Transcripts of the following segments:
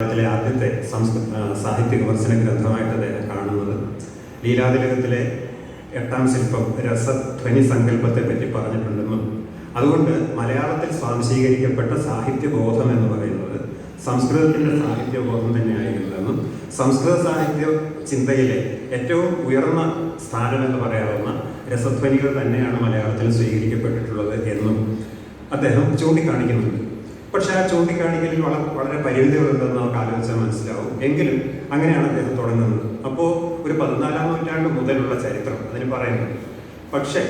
കേരളത്തിലെ ആദ്യത്തെ സംസ്കൃത സാഹിത്യ വിമർശന ഗ്രന്ഥമായിട്ട് അദ്ദേഹം കാണുന്നത്. ലീലാതിലകത്തിലെ എട്ടാം ശില്പം രസധ്വനി സങ്കല്പത്തെ പറ്റി പറഞ്ഞിട്ടുണ്ടെന്നും അതുകൊണ്ട് മലയാളത്തിൽ സ്വാംശീകരിക്കപ്പെട്ട സാഹിത്യബോധം എന്ന് പറയുന്നത് സംസ്കൃതത്തിന്റെ സാഹിത്യബോധം തന്നെയായിരുന്നതെന്നും സംസ്കൃത സാഹിത്യ ചിന്തയിലെ ഏറ്റവും ഉയർന്ന സ്ഥാനം എന്ന് പറയാവുന്ന രസധ്വനികൾ തന്നെയാണ് മലയാളത്തിൽ സ്വീകരിക്കപ്പെട്ടിട്ടുള്ളത് എന്നും അദ്ദേഹം ചൂണ്ടിക്കാണിക്കുന്നുണ്ട്. പക്ഷെ ആ ചൂണ്ടിക്കാണിക്കലിൽ വളരെ വളരെ പരിമിതികളുണ്ടെന്ന് നമുക്ക് ആലോചിച്ചാൽ മനസ്സിലാവും. എങ്കിലും അങ്ങനെയാണ് അദ്ദേഹം തുടങ്ങുന്നത്. അപ്പോൾ ഒരു പതിനാലാം നൂറ്റാണ്ട് മുതലുള്ള ചരിത്രം അതിന് പറയുന്നത് പക്ഷേ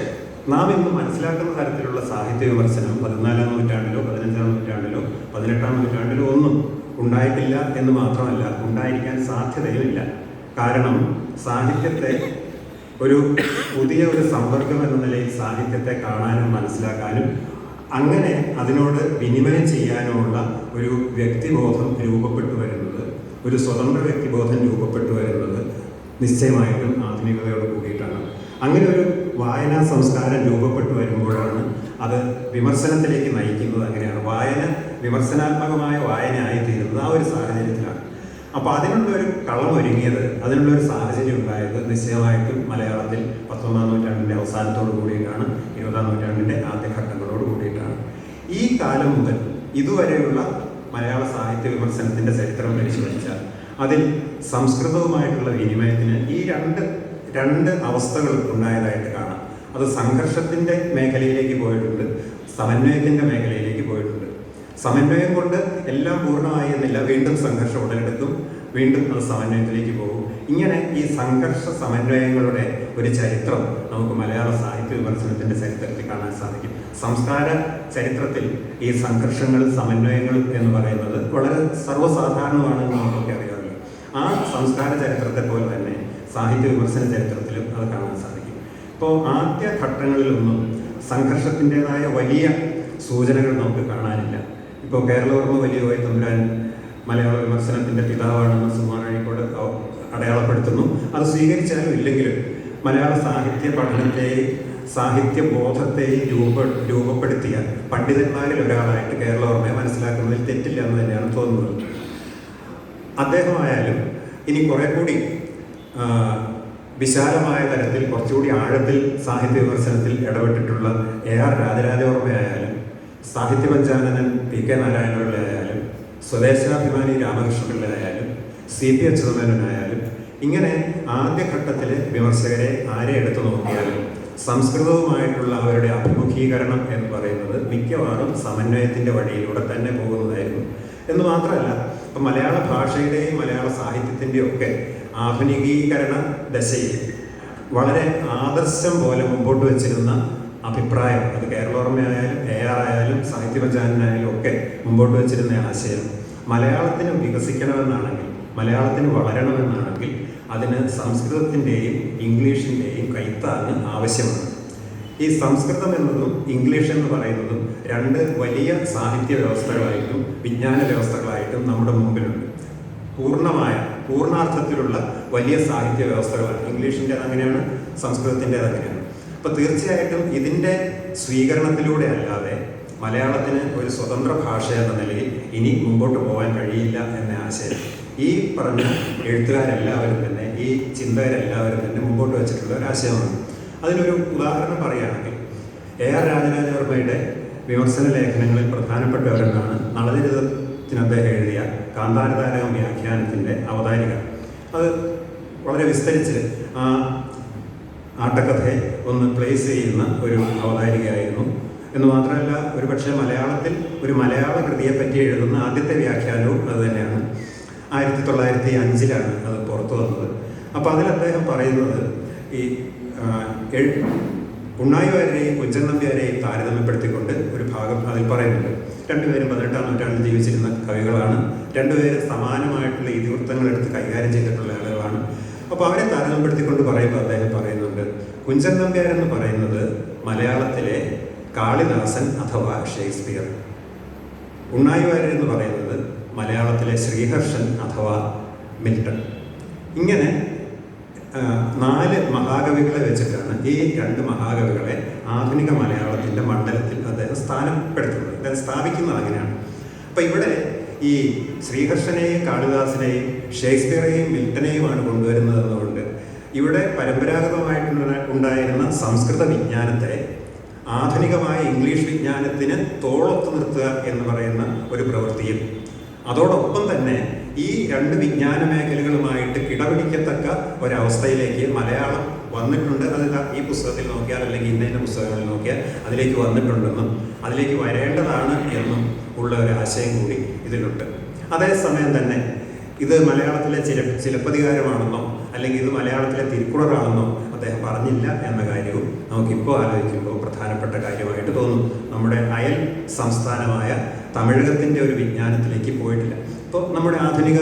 നാം ഇന്ന് മനസ്സിലാക്കുന്ന തരത്തിലുള്ള സാഹിത്യ വിമർശനം പതിനാലാം നൂറ്റാണ്ടിലോ പതിനഞ്ചാം നൂറ്റാണ്ടിലോ പതിനെട്ടാം നൂറ്റാണ്ടിലോ ഒന്നും ഉണ്ടായിട്ടില്ല എന്ന് മാത്രമല്ല ഉണ്ടായിരിക്കാൻ സാധ്യതയുമില്ല. കാരണം സാഹിത്യത്തെ ഒരു പുതിയ ഒരു സമ്പർക്കം എന്ന നിലയിൽ സാഹിത്യത്തെ കാണാനും മനസ്സിലാക്കാനും അങ്ങനെ അതിനോട് വിനിമയം ചെയ്യാനുമുള്ള ഒരു വ്യക്തിബോധം രൂപപ്പെട്ടു വരുന്നത് ഒരു സ്വതന്ത്ര വ്യക്തിബോധം രൂപപ്പെട്ടു വരുന്നത് നിശ്ചയമായിട്ടും ആധുനികതയോട് കൂടിയിട്ടാണ്. അങ്ങനെ ഒരു വായനാ സംസ്കാരം രൂപപ്പെട്ടു വരുമ്പോഴാണ് അത് വിമർശനത്തിലേക്ക് നയിക്കുന്നത് അങ്ങനെയാണ്. വായന വിമർശനാത്മകമായ വായന ആയിത്തീരുന്നത് ആ ഒരു സാഹചര്യത്തിലാണ്. അപ്പോൾ അതിനുള്ള ഒരു കളം ഒരുങ്ങിയത് അതിനുള്ള ഒരു സാഹചര്യം ഉണ്ടായത് നിശ്ചയമായിട്ടും മലയാളത്തിൽ പത്തൊമ്പതാം നൂറ്റാണ്ടിന്റെ അവസാനത്തോടു കൂടിയിട്ടാണ് ഇരുപതാം നൂറ്റാണ്ടിന്റെ കൂടിയിട്ടാണ് ഈ കാലം മുതൽ ഇതുവരെയുള്ള മലയാള സാഹിത്യ വിമർശനത്തിന്റെ ചരിത്രം പരിശോധിച്ചാൽ അതിൽ സംസ്കൃതവുമായിട്ടുള്ള വിനിമയത്തിന് ഈ രണ്ട് രണ്ട് അവസ്ഥകൾ ഉണ്ടായതായിട്ട് കാണാം. അത് സംഘർഷത്തിന്റെ മേഖലയിലേക്ക് പോയിട്ടുണ്ട് സമന്വയത്തിന്റെ മേഖലയിലേക്ക് പോയിട്ടുണ്ട്. സമന്വയം കൊണ്ട് എല്ലാം പൂർണമായി എന്നില്ല. വീണ്ടും സംഘർഷം ഉടലെടുക്കും വീണ്ടും അത് സമന്വയത്തിലേക്ക് പോകും. ഇങ്ങനെ ഈ സംഘർഷ സമന്വയങ്ങളുടെ ഒരു ചരിത്രം നമുക്ക് മലയാള സാഹിത്യ കാണാൻ സാധിക്കും. സംസ്കാര ചരിത്രത്തിൽ ഈ സംഘർഷങ്ങൾ സമന്വയങ്ങൾ എന്ന് പറയുന്നത് വളരെ സർവസാധാരണമാണെന്ന് നമുക്കൊക്കെ അറിയാമല്ലോ. ആ സംസ്കാര ചരിത്രത്തെ പോലെ തന്നെ സാഹിത്യ വിമർശന ചരിത്രത്തിലും അത് കാണാൻ സാധിക്കും. ഇപ്പോൾ ആദ്യ ഘട്ടങ്ങളിലൊന്നും സംഘർഷത്തിന്റെതായ വലിയ സൂചനകൾ നമുക്ക് കാണാനില്ല. ഇപ്പോൾ കേരളവർമ്മ വലിയ പോയി തമ്പുരാൻ മലയാള വിമർശനത്തിന്റെ പിതാവാണെന്ന് സുമാനഴിക്കോട് അടയാളപ്പെടുത്തുന്നു. അത് സ്വീകരിച്ചാലും ഇല്ലെങ്കിലും മലയാള സാഹിത്യ പഠനത്തെയും സാഹിത്യ ബോധത്തെയും രൂപ രൂപപ്പെടുത്തിയ പണ്ഡിതന്മാരിൽ ഒരാളായിട്ട് കേരളവർമ്മയെ മനസ്സിലാക്കുന്നതിൽ തെറ്റില്ല എന്ന് തന്നെയാണ് തോന്നുന്നത്. അദ്ദേഹമായാലും ഇനി കുറെ കൂടി വിശാലമായ തരത്തിൽ കുറച്ചുകൂടി ആഴത്തിൽ സാഹിത്യ വിമർശനത്തിൽ ഇടപെട്ടിട്ടുള്ള എ ആർ രാജരാജവർമ്മയായാലും സാഹിത്യ പഞ്ചാനനൻ പി കെ നാരായണപിള്ളയായാലും സ്വദേശാഭിമാനി രാമകൃഷ്ണപിള്ളയായാലും സി പി അച്യുതമേനോനായാലും ഇങ്ങനെ ആദ്യഘട്ടത്തിലെ വിമർശകരെ ആരെ എടുത്തു നോക്കിയാലും സംസ്കൃതവുമായിട്ടുള്ള അവരുടെ അഭിമുഖീകരണം എന്ന് പറയുന്നത് മിക്കവാറും സമന്വയത്തിന്റെ വഴിയിലൂടെ തന്നെ പോകുന്നതായിരുന്നു. എന്ന് മാത്രമല്ല ഇപ്പം മലയാള ഭാഷയുടെയും മലയാള സാഹിത്യത്തിന്റെയും ഒക്കെ ആധുനികീകരണ ദശയിൽ വളരെ ആദർശം പോലെ മുമ്പോട്ട് വെച്ചിരുന്ന അഭിപ്രായം അത് കേരളോർമ്മയായാലും എ ആർ ആയാലും സാഹിത്യപ്രചാരനായാലും ഒക്കെ മുമ്പോട്ട് വെച്ചിരുന്ന ആശയം മലയാളത്തിന് വികസിക്കണമെന്നാണെങ്കിൽ മലയാളത്തിന് വളരണമെന്നാണെങ്കിൽ അതിന് സംസ്കൃതത്തിന്റെയും ഇംഗ്ലീഷിന്റെയും കൈത്താങ്ങ് ആവശ്യമാണ്. ഈ സംസ്കൃതം എന്നതും ഇംഗ്ലീഷ് എന്ന് പറയുന്നതും രണ്ട് വലിയ സാഹിത്യ വ്യവസ്ഥകളായിട്ടും വിജ്ഞാന വ്യവസ്ഥകളായിട്ടും നമ്മുടെ മുമ്പിലുണ്ട്. പൂർണമായ പൂർണാർത്ഥത്തിലുള്ള വലിയ സാഹിത്യ വ്യവസ്ഥകളാണ്. ഇംഗ്ലീഷിന്റെത് അങ്ങനെയാണ് സംസ്കൃതത്തിന്റെത് അങ്ങനെയാണ് അപ്പോൾ തീർച്ചയായിട്ടും ഇതിന്റെ സ്വീകരണത്തിലൂടെ അല്ലാതെ മലയാളത്തിന് ഒരു സ്വതന്ത്ര ഭാഷ എന്ന നിലയിൽ ഇനി മുമ്പോട്ട് പോകാൻ കഴിയില്ല എന്ന ആശയം. ഈ പറഞ്ഞ എഴുത്തുകാരെല്ലാവരും തന്നെ ഈ ചിന്തകരെല്ലാവരും തന്നെ മുമ്പോട്ട് വെച്ചിട്ടുള്ള ഒരു ആശയമാണ്. അതിനൊരു ഉദാഹരണം പറയുകയാണെങ്കിൽ എ ആർ രാജരാജവർമ്മയുടെ വിമർശന ലേഖനങ്ങളിൽ പ്രധാനപ്പെട്ട ഒരെണ്ണമാണ് നളചരിതത്തിന് അദ്ദേഹം എഴുതിയ കാന്താരതാരകം വ്യാഖ്യാനത്തിന്റെ അവതാരിക. അത് വളരെ വിസ്തരിച്ച് ആ ആട്ടക്കഥയെ ഒന്ന് പ്ലേസ് ചെയ്യുന്ന ഒരു അവതാരികയായിരുന്നു എന്ന് മാത്രമല്ല ഒരുപക്ഷെ മലയാളത്തിൽ ഒരു മലയാള കൃതിയെപ്പറ്റി എഴുതുന്ന ആദ്യത്തെ വ്യാഖ്യാനവും അത് തന്നെയാണ്. ആയിരത്തി തൊള്ളായിരത്തി അഞ്ചിലാണ് അത് പുറത്തു വന്നത്. അപ്പോൾ അതിൽ അദ്ദേഹം പറയുന്നത് ഈ ഉണ്ണായി ഉണ്ണായിവാരെയും കുഞ്ചൻ നമ്പ്യാരെയും താരതമ്യപ്പെടുത്തിക്കൊണ്ട് ഒരു ഭാഗം അതിൽ പറയുന്നുണ്ട്. രണ്ടുപേരും പതിനെട്ടാം നൂറ്റാണ്ടിൽ ജീവിച്ചിരുന്ന കവികളാണ്. രണ്ടുപേരും സമാനമായിട്ടുള്ള ഇതിവൃത്തങ്ങൾ എടുത്ത് കൈകാര്യം ചെയ്തിട്ടുള്ള ആളുകളാണ്. അപ്പോൾ അവരെ താരതമ്യപ്പെടുത്തിക്കൊണ്ട് പറയുമ്പോൾ അദ്ദേഹം പറയുന്നുണ്ട് കുഞ്ചൻ നമ്പ്യാരെന്ന് പറയുന്നത് മലയാളത്തിലെ കാളിദാസൻ അഥവാ ഷേക്സ്പിയർ. ഉണ്ണായിവാരർ എന്ന് പറയുന്നത് മലയാളത്തിലെ ശ്രീഹർഷൻ അഥവാ മിൽട്ടൺ. ഇങ്ങനെ നാല് മഹാകവികളെ വെച്ചിട്ടാണ് ഈ രണ്ട് മഹാകവികളെ ആധുനിക മലയാളത്തിന്റെ മണ്ഡലത്തിൽ അദ്ദേഹം സ്ഥാനപ്പെടുത്തുന്നത്. അദ്ദേഹം സ്ഥാപിക്കുന്നത് അങ്ങനെയാണ്. അപ്പം ഇവിടെ ഈ ശ്രീകൃഷ്ണനെയും കാളിദാസിനെയും ഷേക്സ്പിയറെയും മിൽട്ടനെയുമാണ് കൊണ്ടുവരുന്നതെന്നുകൊണ്ട് ഇവിടെ പരമ്പരാഗതമായിട്ടുള്ള ഉണ്ടായിരുന്ന സംസ്കൃത വിജ്ഞാനത്തെ ആധുനികമായ ഇംഗ്ലീഷ് വിജ്ഞാനത്തിന് തോളത്ത് നിർത്തുക എന്ന് പറയുന്ന ഒരു പ്രവൃത്തിയും. അതോടൊപ്പം തന്നെ ഈ രണ്ട് വിജ്ഞാന മേഖലകളുമായിട്ട് കിടപിടിക്കത്തക്ക ഒരവസ്ഥയിലേക്ക് മലയാളം വന്നിട്ടുണ്ട്. അത് ഈ പുസ്തകത്തിൽ നോക്കിയാൽ അല്ലെങ്കിൽ ഇന്ന ഇന്ന പുസ്തകങ്ങളിൽ നോക്കിയാൽ അതിലേക്ക് വന്നിട്ടുണ്ടെന്നും അതിലേക്ക് വരേണ്ടതാണ് എന്നും ഉള്ള ഒരു ആശയം കൂടി ഇതിലുണ്ട്. അതേസമയം തന്നെ ഇത് മലയാളത്തിലെ ചില ചിലപ്പതികാരമാണെന്നോ അല്ലെങ്കിൽ ഇത് മലയാളത്തിലെ തിരുക്കുററാണെന്നോ അദ്ദേഹം പറഞ്ഞില്ല എന്ന കാര്യവും നമുക്കിപ്പോൾ ആലോചിക്കുമ്പോൾ പ്രധാനപ്പെട്ട കാര്യമായിട്ട് തോന്നും. നമ്മുടെ അയൽ സംസ്ഥാനമായ തമിഴകത്തിന്റെ ഒരു വിജ്ഞാനത്തിലേക്ക് പോയിട്ടില്ല. ഇപ്പോൾ നമ്മുടെ ആധുനിക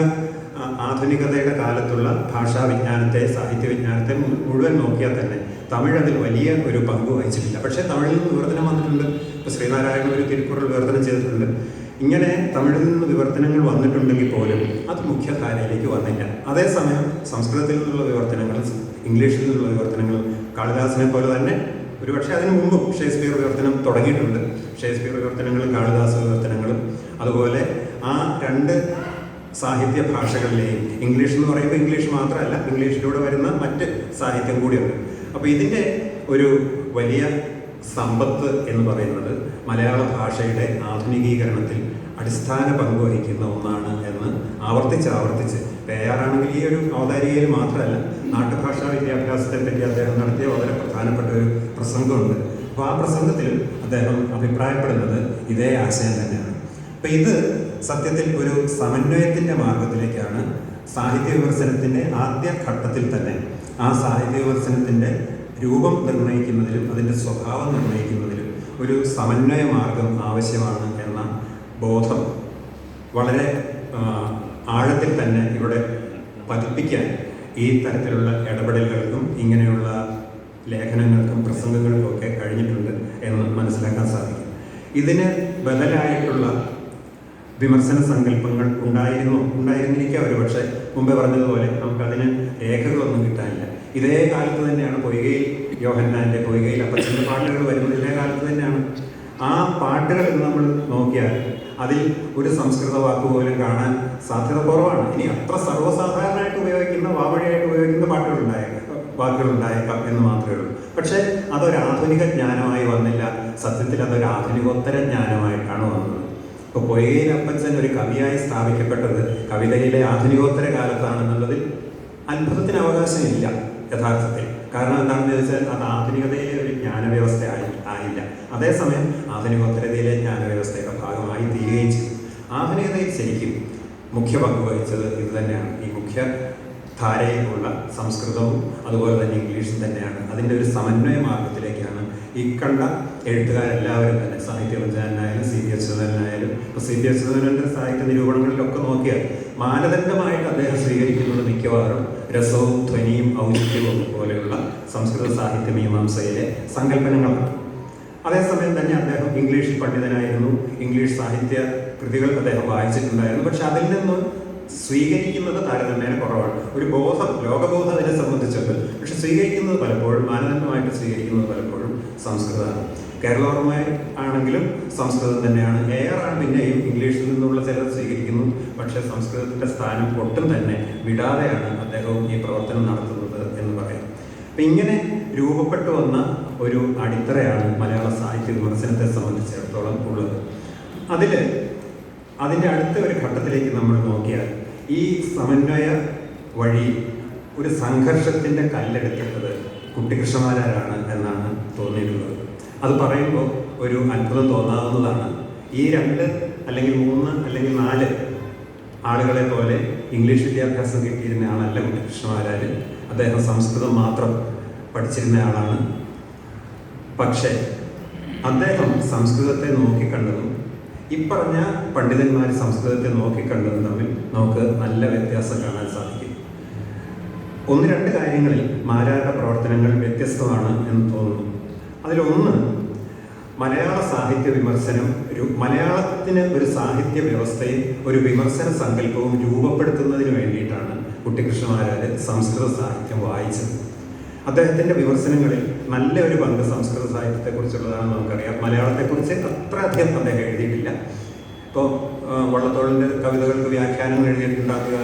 ആധുനികതയുടെ കാലത്തുള്ള ഭാഷാ വിജ്ഞാനത്തെ സാഹിത്യ വിജ്ഞാനത്തെ മുഴുവൻ നോക്കിയാൽ തന്നെ തമിഴ് അതിൽ വലിയ ഒരു പങ്ക് വഹിച്ചിട്ടില്ല. പക്ഷേ തമിഴിൽ നിന്ന് വിവർത്തനം വന്നിട്ടുണ്ട്. ഇപ്പോൾ ശ്രീനാരായണ ഒരു തിരുക്കുറൽ വിവർത്തനം ചെയ്തിട്ടുണ്ട്. ഇങ്ങനെ തമിഴിൽ നിന്ന് വിവർത്തനങ്ങൾ വന്നിട്ടുണ്ടെങ്കിൽ പോലും അത് മുഖ്യധാരയിലേക്ക് വന്നില്ല. അതേസമയം സംസ്കൃതത്തിൽ നിന്നുള്ള വിവർത്തനങ്ങൾ ഇംഗ്ലീഷിൽ നിന്നുള്ള വിവർത്തനങ്ങൾ കാളിദാസിനെ പോലെ തന്നെ ഒരുപക്ഷെ അതിനു മുമ്പും ഷേക്സ്പിയർ വിവർത്തനം തുടങ്ങിയിട്ടുണ്ട്. ഷേക്സ്പിയർ വിവർത്തനങ്ങളും കാളിദാസ് വിവർത്തനങ്ങളും അതുപോലെ ആ രണ്ട് സാഹിത്യ ഭാഷകളിലെയും ഇംഗ്ലീഷ് എന്ന് പറയുമ്പോൾ ഇംഗ്ലീഷ് മാത്രമല്ല ഇംഗ്ലീഷിലൂടെ വരുന്ന മറ്റ് സാഹിത്യം കൂടിയുണ്ട്. അപ്പോൾ ഇതിന്റെ ഒരു വലിയ സമ്പത്ത് എന്ന് പറയുന്നത് മലയാള ഭാഷയുടെ ആധുനികീകരണത്തിൽ അടിസ്ഥാന പങ്ക് വഹിക്കുന്ന ഒന്നാണ് എന്ന് ആവർത്തിച്ച് ആവർത്തിച്ച്. പേയാറാണെങ്കിൽ ഈ ഒരു അവതാരികയിൽ മാത്രമല്ല നാട്ടുഭാഷാ വിദ്യാഭ്യാസത്തെ പറ്റി അദ്ദേഹം നടത്തിയ വളരെ പ്രധാനപ്പെട്ട ഒരു പ്രസംഗമുണ്ട്. അപ്പോൾ ആ പ്രസംഗത്തിൽ അദ്ദേഹം അഭിപ്രായപ്പെടുന്നത് ഇതേ ആശയം തന്നെയാണ്. അപ്പം ഇത് സത്യത്തിൽ ഒരു സമന്വയത്തിന്റെ മാർഗത്തിലേക്കാണ് സാഹിത്യ വിമർശനത്തിന്റെ ആദ്യ ഘട്ടത്തിൽ തന്നെ ആ സാഹിത്യ വിമർശനത്തിന്റെ രൂപം നിർണയിക്കുന്നതിലും അതിന്റെ സ്വഭാവം നിർണയിക്കുന്നതിലും ഒരു സമന്വയ മാർഗം ആവശ്യമാണ് എന്ന ബോധം വളരെ ആഴത്തിൽ തന്നെ ഇവിടെ പതിപ്പിക്കാൻ ഈ തരത്തിലുള്ള ഇടപെടലുകൾക്കും ഇങ്ങനെയുള്ള ലേഖനങ്ങൾക്കും പ്രസംഗങ്ങൾക്കും ഒക്കെ കഴിഞ്ഞിട്ടുണ്ട് എന്ന് മനസ്സിലാക്കാൻ സാധിക്കും. ഇതിന് ബദലായിട്ടുള്ള വിമർശന സങ്കല്പങ്ങൾ ഉണ്ടായിരുന്നു ഉണ്ടായിരുന്നിരിക്കാം. ഒരു പക്ഷേ മുമ്പേ പറഞ്ഞതുപോലെ നമുക്കതിന് രേഖകളൊന്നും കിട്ടാനില്ല. ഇതേ കാലത്ത് തന്നെയാണ് പൊയ്കയിൽ യോഹന്നാന്റെ പൊയ്കയിൽ അപ്പച്ചന്റെ പാട്ടുകൾ വരുന്നത്. ഇതേ കാലത്ത് തന്നെയാണ് ആ പാട്ടുകൾ നമ്മൾ നോക്കിയാൽ അതിൽ ഒരു സംസ്കൃത വാക്ക് പോലും കാണാൻ സാധ്യത കുറവാണ്. ഇനി അത്ര സർവസാധാരണമായിട്ട് ഉപയോഗിക്കുന്ന വാവഴിയായിട്ട് ഉപയോഗിക്കുന്ന പാട്ടുകളുണ്ടായേക്കാം. വാക്കുകളുണ്ടായേക്കാം എന്ന് മാത്രമേ ഉള്ളൂ. പക്ഷെ അതൊരു ആധുനിക ജ്ഞാനമായി വന്നില്ല. സത്യത്തിൽ അതൊരു ആധുനികോത്തര ജ്ഞാനമായിട്ടാണ് വന്നത്. ഇപ്പോൾ പൊയ്കയിൽ അപ്പച്ചൻ ഒരു കവിയായി സ്ഥാപിക്കപ്പെട്ടത് കവിതയിലെ ആധുനികോത്തര കാലത്താണെന്നുള്ളതിൽ അത്ഭുതത്തിന് അവകാശമില്ല യഥാർത്ഥത്തിൽ. കാരണം എന്താണെന്ന് ചോദിച്ചാൽ അത് ആധുനികതയിലെ ഒരു ജ്ഞാനവ്യവസ്ഥ ആയി ആയില്ല. അതേസമയം ആധുനികോത്തരതയിലെ ജ്ഞാനവ്യവസ്ഥയുടെ ഭാഗമായി തീരുകയും ചെയ്തു. ആധുനികതയിൽ ശരിക്കും മുഖ്യ പങ്ക് വഹിച്ചത് ഇത് തന്നെയാണ്. ഈ മുഖ്യ ധാരയിലുള്ള സംസ്കൃതവും അതുപോലെ തന്നെ ഇംഗ്ലീഷും തന്നെയാണ്. അതിന്റെ ഒരു സമന്വയ മാർഗത്തിലേക്കാണ് ഈ കണ്ട എഴുത്തുകാരെല്ലാവരും തന്നെ സാഹിത്യ വഞ്ചനായാലും സി ബി അച്യുതനായാലും ഇപ്പോൾ സി ബി അച്യുതനന്റെ സാഹിത്യ നിരൂപണങ്ങളിലൊക്കെ നോക്കിയാൽ മാനദണ്ഡമായിട്ട് അദ്ദേഹം സ്വീകരിക്കുന്നത് മിക്കവാറും രസവും ധ്വനിയും ഔചിത്യവും പോലെയുള്ള സംസ്കൃത സാഹിത്യ മീമാംസയിലെ സങ്കല്പനങ്ങളാണ്. അതേസമയം തന്നെ അദ്ദേഹം ഇംഗ്ലീഷ് പണ്ഡിതനായിരുന്നു. ഇംഗ്ലീഷ് സാഹിത്യ കൃതികൾ അദ്ദേഹം വായിച്ചിട്ടുണ്ടായിരുന്നു. പക്ഷെ അതിൽ നിന്ന് സ്വീകരിക്കുന്നത് താരതമ്യേന കുറവാണ്. ഒരു ബോധം ലോകബോധം അതിനെ സംബന്ധിച്ചുണ്ട് പക്ഷെ സ്വീകരിക്കുന്നത് പലപ്പോഴും മാനദണ്ഡമായിട്ട് സ്വീകരിക്കുന്നത് പലപ്പോഴും സംസ്കൃതമാണ്. കേരളോർമായി ആണെങ്കിലും സംസ്കൃതം തന്നെയാണ്. എയർ പിന്നെയും ഇംഗ്ലീഷിൽ നിന്നുള്ള ചിലത് സ്വീകരിക്കുന്നു. പക്ഷേ സംസ്കൃതത്തിന്റെ സ്ഥാനം ഒട്ടും തന്നെ വിടാതെയാണ് അദ്ദേഹവും ഈ പ്രവർത്തനം നടത്തുന്നത് എന്ന് പറയാം. അപ്പം ഇങ്ങനെ രൂപപ്പെട്ടു വന്ന ഒരു അടിത്തറയാണ് മലയാള സാഹിത്യ വിമർശനത്തെ സംബന്ധിച്ചിടത്തോളം ഉള്ളത്. അതിൽ അതിന്റെ അടുത്ത ഒരു ഘട്ടത്തിലേക്ക് നമ്മൾ നോക്കിയാൽ ഈ സമന്വയ വഴി ഒരു സംഘർഷത്തിന്റെ കല്ലെടുക്കേണ്ടത് കുട്ടികൃഷ്ണമാരാണ് എന്നാണ് തോന്നിയിട്ടുള്ളത്. അത് പറയുമ്പോൾ ഒരു അത്ഭുതം തോന്നാവുന്നതാണ്. ഈ രണ്ട് അല്ലെങ്കിൽ മൂന്ന് അല്ലെങ്കിൽ നാല് ആളുകളെ പോലെ ഇംഗ്ലീഷ് വിദ്യാഭ്യാസം കിട്ടിയിരുന്ന ആളല്ല കുട്ടികൃഷ്ണമാരാര്. അദ്ദേഹം സംസ്കൃതം മാത്രം പഠിച്ചിരുന്ന ആളാണ്. പക്ഷേ അദ്ദേഹം സംസ്കൃതത്തെ നോക്കിക്കണ്ടതും ഇപ്പറഞ്ഞ പണ്ഡിതന്മാർ സംസ്കൃതത്തെ നോക്കിക്കണ്ടതും തമ്മിൽ നമുക്ക് നല്ല വ്യത്യാസം കാണാൻ സാധിക്കും. ഒന്ന് രണ്ട് കാര്യങ്ങളിൽ മാരാരുടെ പ്രവർത്തനങ്ങൾ വ്യത്യസ്തമാണ് എന്ന് തോന്നുന്നു. അതിലൊന്ന് മലയാള സാഹിത്യ വിമർശനം ഒരു മലയാളത്തിന് ഒരു സാഹിത്യ വ്യവസ്ഥയും ഒരു വിമർശന സങ്കല്പവും രൂപപ്പെടുത്തുന്നതിന് വേണ്ടിയിട്ടാണ് കുട്ടിക്കൃഷ്ണമാരാര് സംസ്കൃത സാഹിത്യം വായിച്ചത്. അദ്ദേഹത്തിന്റെ വിമർശനങ്ങളിൽ നല്ല ഒരു പങ്ക് സംസ്കൃത സാഹിത്യത്തെക്കുറിച്ചുള്ളതാണ് നമുക്കറിയാം. മലയാളത്തെക്കുറിച്ച് അത്ര അധികം അദ്ദേഹം എഴുതിയിട്ടില്ല. ഇപ്പോൾ വള്ളത്തോളിന്റെ കവിതകൾക്ക് വ്യാഖ്യാനങ്ങൾ എഴുതിയിട്ടുണ്ടാക്കുക